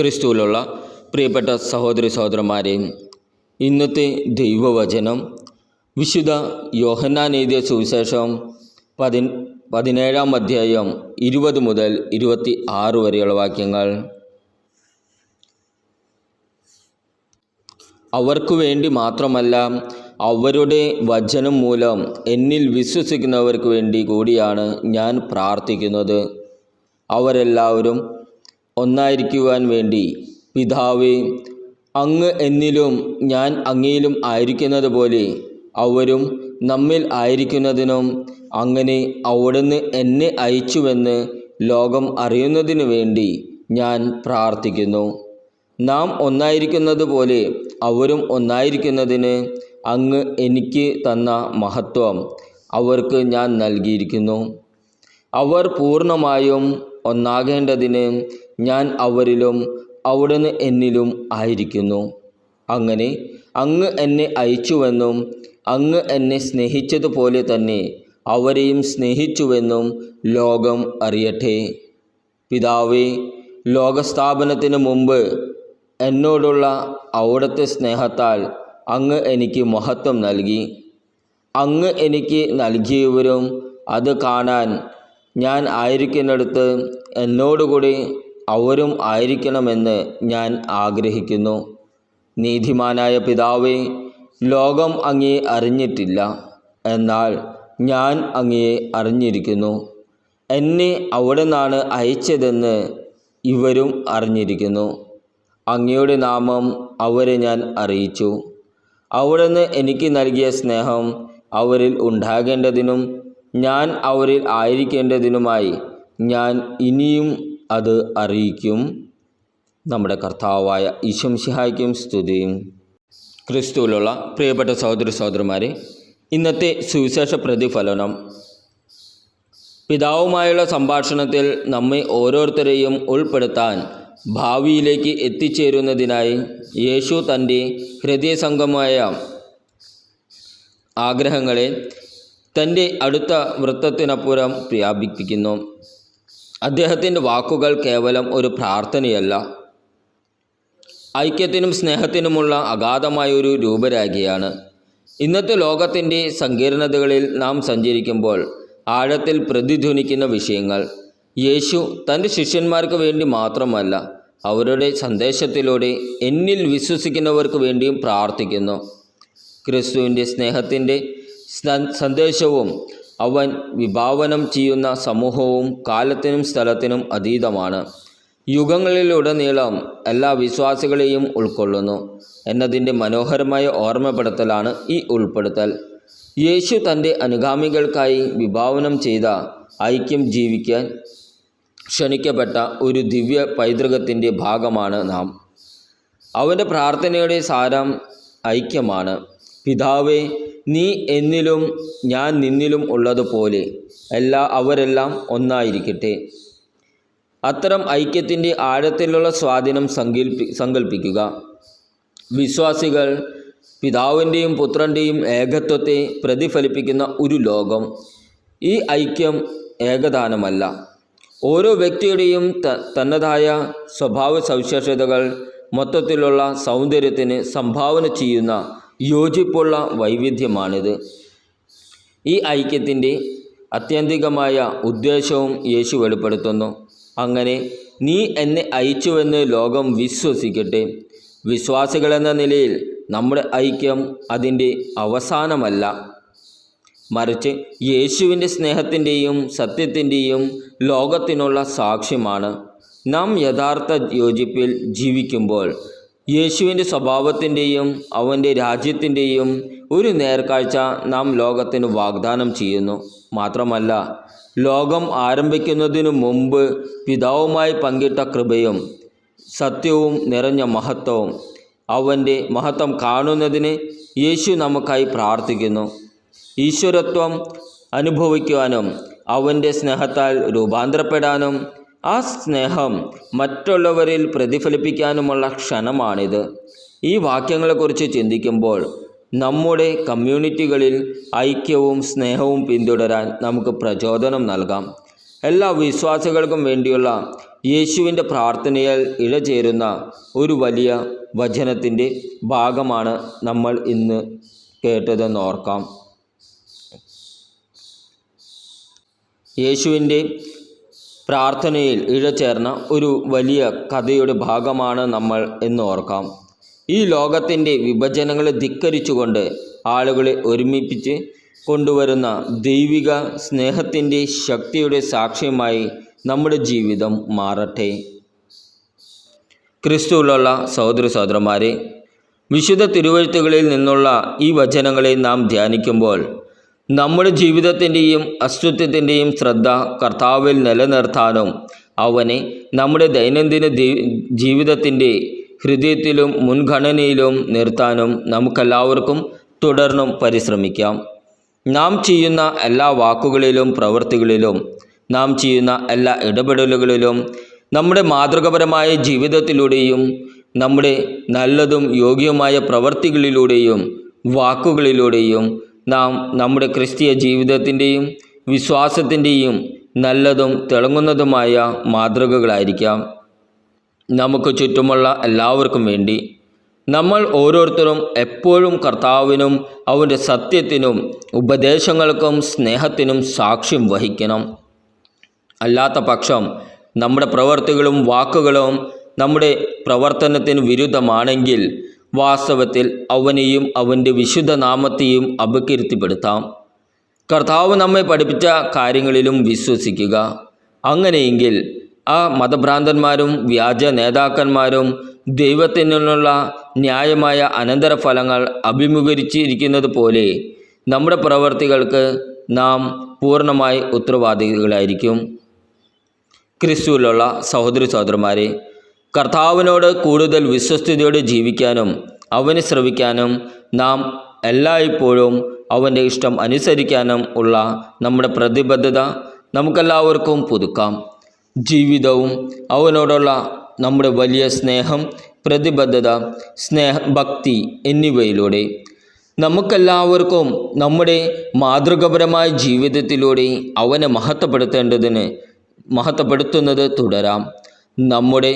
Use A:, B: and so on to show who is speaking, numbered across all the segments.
A: ക്രിസ്തുവിലുള്ള പ്രിയപ്പെട്ട സഹോദരി സഹോദരന്മാരെ ഇന്നത്തെ ദൈവവചനം വിശുദ്ധ യോഹന്നാൻ എഴുതിയ സുവിശേഷം പതി പതിനേഴാം അധ്യായം ഇരുപത് മുതൽ ഇരുപത്തി ആറ് വരെയുള്ള വാക്യങ്ങൾ. അവർക്കു വേണ്ടി മാത്രമല്ല അവരുടെ വചനം മൂലം എന്നിൽ വിശ്വസിക്കുന്നവർക്ക് വേണ്ടി കൂടിയാണ് ഞാൻ പ്രാർത്ഥിക്കുന്നത്. അവരെല്ലാവരും ഒന്നായിരിക്കുവാൻ വേണ്ടി പിതാവേ അങ്ങ് എന്നിലും ഞാൻ അങ്ങയിലും ആയിരിക്കുന്നത് പോലെ അവരും നമ്മിൽ ആയിരിക്കുന്നതിനും അങ്ങനെ അവിടുന്ന് എന്നെ അയച്ചുവെന്ന് ലോകം അറിയുന്നതിനു വേണ്ടി ഞാൻ പ്രാർത്ഥിക്കുന്നു. നാം ഒന്നായിരിക്കുന്നത് പോലെ അവരും ഒന്നായിരിക്കുന്നതിന് അങ്ങ് എനിക്ക് തന്ന മഹത്വം അവർക്ക് ഞാൻ നൽകിയിരിക്കുന്നു. അവർ പൂർണമായും ഒന്നാകേണ്ടതിന് ഞാൻ അവരിലും അവിടുന്ന് എന്നിലും ആയിരിക്കുന്നു. അങ്ങനെ അങ്ങ് എന്നെ അയച്ചുവെന്നും അങ്ങ് എന്നെ സ്നേഹിച്ചതുപോലെ തന്നെ അവരെയും സ്നേഹിച്ചുവെന്നും ലോകം അറിയട്ടെ. പിതാവേ ലോകസ്ഥാപനത്തിന് മുമ്പ് എന്നോടുള്ള അവിടുത്തെ സ്നേഹത്താൽ അങ്ങ് എനിക്ക് മഹത്വം നൽകി. അങ്ങ് എനിക്ക് നൽകിയവരും അത് കാണാൻ ഞാൻ ആയിരിക്കുന്നിടത്ത് എന്നോടുകൂടി അവരും ആയിരിക്കണമെന്ന് ഞാൻ ആഗ്രഹിക്കുന്നു. നീതിമാനായ പിതാവേ ലോകം അങ്ങേ അറിഞ്ഞിട്ടില്ല. എന്നാൽ ഞാൻ അങ്ങയെ അറിഞ്ഞിരിക്കുന്നു. എന്നെ അവിടെ നിന്നാണ് അയച്ചതെന്ന് ഇവരും അറിഞ്ഞിരിക്കുന്നു. അങ്ങയുടെ നാമം അവരെ ഞാൻ അറിയിച്ചു. അവിടുന്ന് എനിക്ക് നൽകിയ സ്നേഹം അവരിൽ ഉണ്ടാകേണ്ടതിനും ഞാൻ അവരിൽ ആയിരിക്കേണ്ടതിനുമായി ഞാൻ ഇനിയും അത് അറിയിക്കും. നമ്മുടെ കർത്താവായ ഈശംസിഹായ്ക്കും സ്തുതിയും. ക്രിസ്തുവിലുള്ള പ്രിയപ്പെട്ട സഹോദര സഹോദരന്മാരെ ഇന്നത്തെ സുവിശേഷ പ്രതിഫലനം. പിതാവുമായുള്ള സംഭാഷണത്തിൽ നമ്മെ ഓരോരുത്തരെയും ഉൾപ്പെടുത്താൻ ഭാവിയിലേക്ക് എത്തിച്ചേരുന്നതിനായി യേശു തന്റെ ഹൃദയസംഗമായ ആഗ്രഹങ്ങളെ തന്റെ അടുത്ത വൃത്തത്തിനപ്പുറം വ്യാപിപ്പിക്കുന്നു അദ്ദേഹത്തിന്റെ വാക്കുകൾ കേവലം ഒരു പ്രാർത്ഥനയല്ല. ഐക്യത്തിനും സ്നേഹത്തിനുമുള്ള അഗാധമായൊരു രൂപരേഖയാണ്. ഇന്നത്തെ ലോകത്തിന്റെ സങ്കീർണതകളിൽ നാം സഞ്ചരിക്കുമ്പോൾ ആഴത്തിൽ പ്രതിധ്വനിക്കുന്ന വിഷയങ്ങൾ. യേശു തന്റെ ശിഷ്യന്മാർക്ക് വേണ്ടി മാത്രമല്ല അവരുടെ സന്ദേശത്തിലൂടെ എന്നിൽ വിശ്വസിക്കുന്നവർക്ക് വേണ്ടിയും പ്രാർത്ഥിക്കുന്നു. ക്രിസ്തുവിന്റെ സ്നേഹത്തിന്റെ സന്ദേശവും അവൻ വിഭാവനം ചെയ്യുന്ന സമൂഹവും കാലത്തിനും സ്ഥലത്തിനും അതീതമാണ്. യുഗങ്ങളിലുടനീളം എല്ലാ വിശ്വാസികളെയും ഉൾക്കൊള്ളുന്നു. എന്നതിന്റെ മനോഹരമായ ഓർമ്മപ്പെടുത്തലാണ് ഈ ഉൾപ്പെടുത്തൽ. യേശു തന്റെ അനുഗാമികൾക്കായി വിഭാവനം ചെയ്ത ഐക്യം ജീവിക്കാൻ ക്ഷണിക്കപ്പെട്ട ഒരു ദിവ്യ പൈതൃകത്തിന്റെ ഭാഗമാണ് നാം. അവന്റെ പ്രാർത്ഥനയുടെ സാരം ഐക്യമാണ്. പിതാവേ നീ എന്നിലും ഞാൻ നിന്നിലും ഉള്ളതുപോലെ എല്ലാ അവരെല്ലാം ഒന്നായിരിക്കട്ടെ. അത്തരം ഐക്യത്തിന്റെ ആഴത്തിലുള്ള സ്വാധീനം സങ്കൽപ്പി സങ്കല്പിക്കുക വിശ്വാസികൾ പിതാവിന്റെയും പുത്രന്റെയും ഏകത്വത്തെ പ്രതിഫലിപ്പിക്കുന്ന ഒരു ലോകം. ഈ ഐക്യം ഏകദാനമല്ല. ഓരോ വ്യക്തിയുടെയും തന്നതായ സ്വഭാവ സവിശേഷതകൾ മൊത്തത്തിലുള്ള സൗന്ദര്യത്തിന് സംഭാവന ചെയ്യുന്ന യോജിപ്പുള്ള വൈവിധ്യമാണിത്. ഈ ഐക്യത്തിന്റെ അത്യന്തികമായ ഉദ്ദേശവും യേശു വെളിപ്പെടുത്തുന്നു. അങ്ങനെ നീ എന്നെ അയച്ചുവെന്ന് ലോകം വിശ്വസിക്കട്ടെ. വിശ്വാസികളെന്ന നിലയിൽ നമ്മുടെ ഐക്യം അതിന്റെ അവസാനമല്ല. മറിച്ച് യേശുവിന്റെ സ്നേഹത്തിന്റെയും സത്യത്തിന്റെയും ലോകത്തിനുള്ള സാക്ഷ്യമാണ്. നാം യഥാർത്ഥ യോജിപ്പിൽ ജീവിക്കുമ്പോൾ യേശുവിന്റെ സ്വഭാവത്തിന്റെയും അവന്റെ രാജ്യത്തിന്റെയും ഒരു നേർക്കാഴ്ച നാം ലോകത്തിന് വാഗ്ദാനം ചെയ്യുന്നു. മാത്രമല്ല ലോകം ആരംഭിക്കുന്നതിനു മുമ്പ് പിതാവുമായി പങ്കിട്ട കൃപയും സത്യവും നിറഞ്ഞ മഹത്വവും അവന്റെ മഹത്വം കാണുന്നതിന് യേശു നമുക്കായി പ്രാർത്ഥിക്കുന്നു. ഈശ്വരത്വം അനുഭവിക്കുവാനും അവന്റെ സ്നേഹത്താൽ രൂപാന്തരപ്പെടാനും ആ സ്നേഹം മറ്റുള്ളവരിൽ പ്രതിഫലിപ്പിക്കാനുമുള്ള ക്ഷണമാണിത്. ഈ വാക്യങ്ങളെക്കുറിച്ച് ചിന്തിക്കുമ്പോൾ നമ്മുടെ കമ്മ്യൂണിറ്റികളിൽ ഐക്യവും സ്നേഹവും പിന്തുടരാൻ നമുക്ക് പ്രചോദനം നൽകാം. എല്ലാ വിശ്വാസികൾക്കും വേണ്ടിയുള്ള യേശുവിന്റെ പ്രാർത്ഥനയാൽ ഇഴചേരുന്ന ഒരു വലിയ വചനത്തിന്റെ ഭാഗമാണ് നമ്മൾ ഇന്ന് കേട്ടതെന്ന് ഓർക്കാം. യേശുവിന്റെ പ്രാർത്ഥനയിൽ ഇഴചേർന്ന ഒരു വലിയ കഥയുടെ ഭാഗമാണ് നമ്മൾ എന്ന് ഓർക്കാം. ഈ ലോകത്തിന്റെ വിഭജനങ്ങളെ ധിക്കരിച്ചുകൊണ്ട് ആളുകളെ ഒരുമിപ്പിച്ച് കൊണ്ടുവരുന്ന ദൈവിക സ്നേഹത്തിന്റെ ശക്തിയുടെ സാക്ഷ്യമായി നമ്മുടെ ജീവിതം മാറട്ടെ. ക്രിസ്തുവിലുള്ള സഹോദര സഹോദരന്മാരെ വിശുദ്ധ തിരുവഴുത്തുകളിൽ നിന്നുള്ള ഈ വചനങ്ങളെ നാം ധ്യാനിക്കുമ്പോൾ നമ്മുടെ ജീവിതത്തിന്റെയും അസ്തിത്വത്തിന്റെയും ശ്രദ്ധ കർത്താവിൽ നിലനിർത്താനും അവനെ നമ്മുടെ ദൈനംദിന ജീവിതത്തിന്റെ ഹൃദയത്തിലും മുൻഗണനയിലും നിർത്താനും നമുക്കെല്ലാവർക്കും തുടർന്നും പരിശ്രമിക്കാം. നാം ചെയ്യുന്ന എല്ലാ വാക്കുകളിലും പ്രവൃത്തികളിലും നാം ചെയ്യുന്ന എല്ലാ ഇടപെടലുകളിലും നമ്മുടെ മാതൃകപരമായ ജീവിതത്തിലൂടെയും നമ്മുടെ നല്ലതും യോഗ്യവുമായ പ്രവൃത്തികളിലൂടെയും വാക്കുകളിലൂടെയും നാം നമ്മുടെ ക്രിസ്തീയ ജീവിതത്തിന്റെയും വിശ്വാസത്തിന്റെയും നല്ലതും തിളങ്ങുന്നതുമായ മാതൃകകളായിരിക്കാം. നമുക്ക് ചുറ്റുമുള്ള എല്ലാവർക്കും വേണ്ടി നമ്മൾ ഓരോരുത്തരും എപ്പോഴും കർത്താവിനും അവന്റെ സത്യത്തിനും ഉപദേശങ്ങൾക്കും സ്നേഹത്തിനും സാക്ഷ്യം വഹിക്കണം. അല്ലാത്ത പക്ഷം നമ്മുടെ പ്രവർത്തികളും വാക്കുകളും നമ്മുടെ പ്രവർത്തനത്തിന് വിരുദ്ധമാണെങ്കിൽ വാസ്തവത്തിൽ അവനെയും അവന്റെ വിശുദ്ധ നാമത്തെയും അപകീർത്തിപ്പെടുത്താം. കർത്താവ് നമ്മെ പഠിപ്പിച്ച കാര്യങ്ങളിലും വിശ്വസിക്കുക. അങ്ങനെയെങ്കിൽ ആ മതഭ്രാന്തന്മാരും വ്യാജ നേതാക്കന്മാരും ദൈവത്തിനുള്ള ന്യായമായ അനന്തരഫലങ്ങൾ അഭിമുഖീകരിച്ചിരിക്കുന്നത് പോലെ നമ്മുടെ പ്രവർത്തികൾക്ക് നാം പൂർണമായി ഉത്തരവാദികളായിരിക്കും. ക്രിസ്തുവിലുള്ള സഹോദരി സഹോദരന്മാരെ കർത്താവിനോട് കൂടുതൽ വിശ്വസ്തയോടെ ജീവിക്കാനും അവന് ശ്രവിക്കാനും നാം എല്ലായ്പ്പോഴും അവന്റെ ഇഷ്ടം അനുസരിക്കാനും ഉള്ള നമ്മുടെ പ്രതിബദ്ധത നമുക്കെല്ലാവർക്കും പുതുക്കാം. ജീവിതവും അവനോടുള്ള നമ്മുടെ വലിയ സ്നേഹം പ്രതിബദ്ധത സ്നേഹ ഭക്തി എന്നിവയിലൂടെ നമുക്കെല്ലാവർക്കും നമ്മുടെ മാതൃകപരമായ ജീവിതത്തിലൂടെ അവനെ മഹത്വപ്പെടുത്തേണ്ടതിന് മഹത്വപ്പെടുത്തുന്നത് തുടരാം. നമ്മുടെ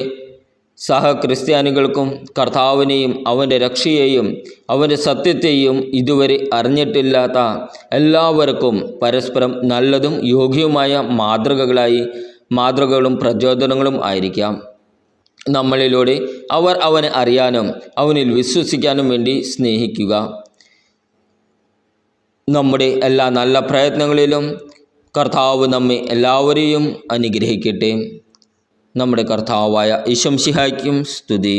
A: സഹക്രിസ്ത്യാനികൾക്കും കർത്താവിനെയും അവന്റെ രക്ഷയെയും അവന്റെ സത്യത്തെയും ഇതുവരെ അറിഞ്ഞിട്ടില്ലാത്ത എല്ലാവർക്കും പരസ്പരം നല്ലതും യോഗ്യവുമായ മാതൃകകളായി മാതൃകകളും പ്രചോദനങ്ങളും ആയിരിക്കാം. നമ്മളിലൂടെ അവർ അവനെ അറിയാനും അവനിൽ വിശ്വസിക്കാനും വേണ്ടി സ്നേഹിക്കുക. നമ്മുടെ എല്ലാ നല്ല പ്രയത്നങ്ങളിലും കർത്താവ് നമ്മെ എല്ലാവരെയും അനുഗ്രഹിക്കട്ടെ. നമ്മുടെ കർത്താവായ ഈശംസിഹായ്ക്കും സ്തുതി.